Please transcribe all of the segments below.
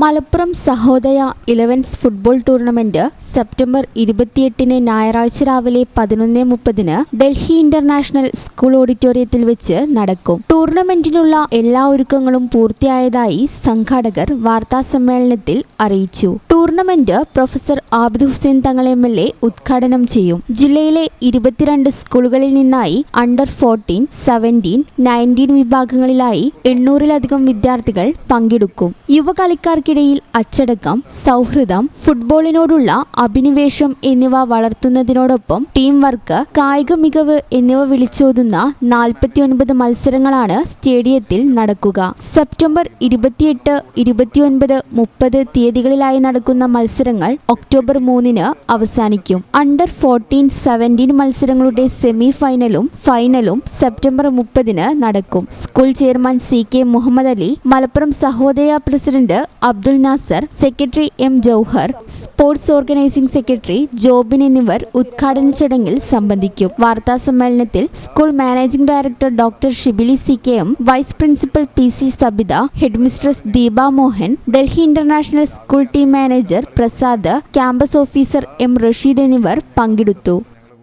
Malappuram Sahodaya elevens football tournament September ഇരുപത്തിയെട്ടിന് ഞായറാഴ്ച രാവിലെ പതിനൊന്ന് മുപ്പതിന് ഡൽഹി ഇന്റർനാഷണൽ സ്കൂൾ ഓഡിറ്റോറിയത്തിൽ വെച്ച് നടക്കും. ടൂർണമെന്റിനുള്ള എല്ലാ ഒരുക്കങ്ങളും പൂർത്തിയായതായി സംഘാടകർ വാർത്താ സമ്മേളനത്തിൽ അറിയിച്ചു. Tournament professor Abid Hussain Thangal M L A ഉദ്ഘാടനം ചെയ്യും. ജില്ലയിലെ ഇരുപത്തിരണ്ട് സ്കൂളുകളിൽ നിന്നായി അണ്ടർ ഫോർട്ടീൻ സെവന്റീൻ നയന്റീൻ വിഭാഗങ്ങളിലായി എണ്ണൂറിലധികം വിദ്യാർത്ഥികൾ പങ്കെടുക്കും. യുവ കളിക്കാർക്കിടയിൽ അച്ചടക്കം സൗഹൃദം ഫുട്ബോളിനോടുള്ള അഭിനിവേശം എന്നിവ വളർത്തുന്നതിനോടൊപ്പം ടീം വർക്ക് കായിക മികവ് എന്നിവ വിളിച്ചോതുന്ന നാൽപ്പത്തിയൊൻപത് മത്സരങ്ങളാണ് സ്റ്റേഡിയത്തിൽ നടക്കുക. സെപ്റ്റംബർ ഇരുപത്തിയെട്ട് ഇരുപത്തിയൊൻപത് മുപ്പത് തീയതികളിലായി നടക്കുന്ന മത്സരങ്ങൾ ഒക്ടോബർ മൂന്നിന് അവസാനിക്കും. അണ്ടർ ഫോർട്ടീൻ സെവന്റീൻ മത്സരങ്ങളുടെ സെമി ഫൈനലും ഫൈനലും സെപ്റ്റംബർ മുപ്പതിന് നടക്കും. School chairman C K Muhammad Ali Malappuram Sahodaya president Abdul Nasar secretary M Jauhar sports organising secretary Jobin എന്നിവർ ഉദ്ഘാടന ചടങ്ങിൽ സംബന്ധിക്കും. വാർത്താ സമ്മേളനത്തിൽ school managing director doctor Shibili C K M vice principal P C Sabitha headmistress Deepa Mohan Delhi international school team manager Prasad campus officer M Rasheed എന്നിവർ പങ്കെടുത്തു.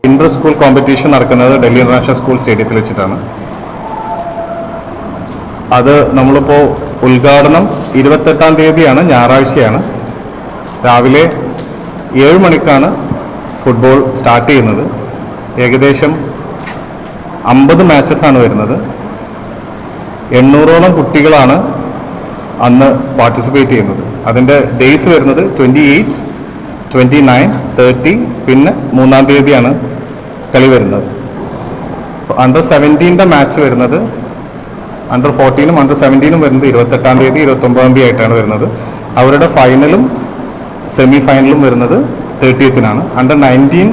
Inter school competition നടക്കുന്നത് Delhi international school സ്റ്റേഡിയത്തിൽ വെച്ചിട്ടാണ്. അത് നമ്മളിപ്പോൾ ഉദ്ഘാടനം ഇരുപത്തെട്ടാം തീയതിയാണ് ഞായറാഴ്ചയാണ്. രാവിലെ ഏഴ് മണിക്കാണ് ഫുട്ബോൾ സ്റ്റാർട്ട് ചെയ്യുന്നത്. ഏകദേശം അമ്പത് ആണ് വരുന്നത്. എണ്ണൂറോളം കുട്ടികളാണ് അന്ന് പാർട്ടിസിപ്പേറ്റ് ചെയ്യുന്നത്. അതിന്റെ ഡേയ്സ് വരുന്നത് twenty eight twenty nine thirty പിന്നെ മൂന്നാം തീയതിയാണ് കളി വരുന്നത്. അണ്ടർ സെവന്റീന്റെ മാച്ച് വരുന്നത് അണ്ടർ ഫോർട്ടീനും അണ്ടർ സെവന്റീനും വരുന്നത് ഇരുപത്തെട്ടാം തീയതി ഇരുപത്തൊമ്പതാം തീയതി ആയിട്ടാണ് വരുന്നത്. അവരുടെ ഫൈനലും സെമി ഫൈനലും വരുന്നത് തേർട്ടിയത്തിനാണ് അണ്ടർ നയന്റീൻ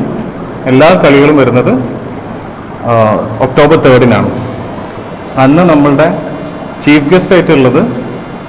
എല്ലാ കളികളും വരുന്നത് ഒക്ടോബർ തേർഡിനാണ് അന്ന് നമ്മളുടെ ചീഫ് ഗസ്റ്റ് ആയിട്ടുള്ളത്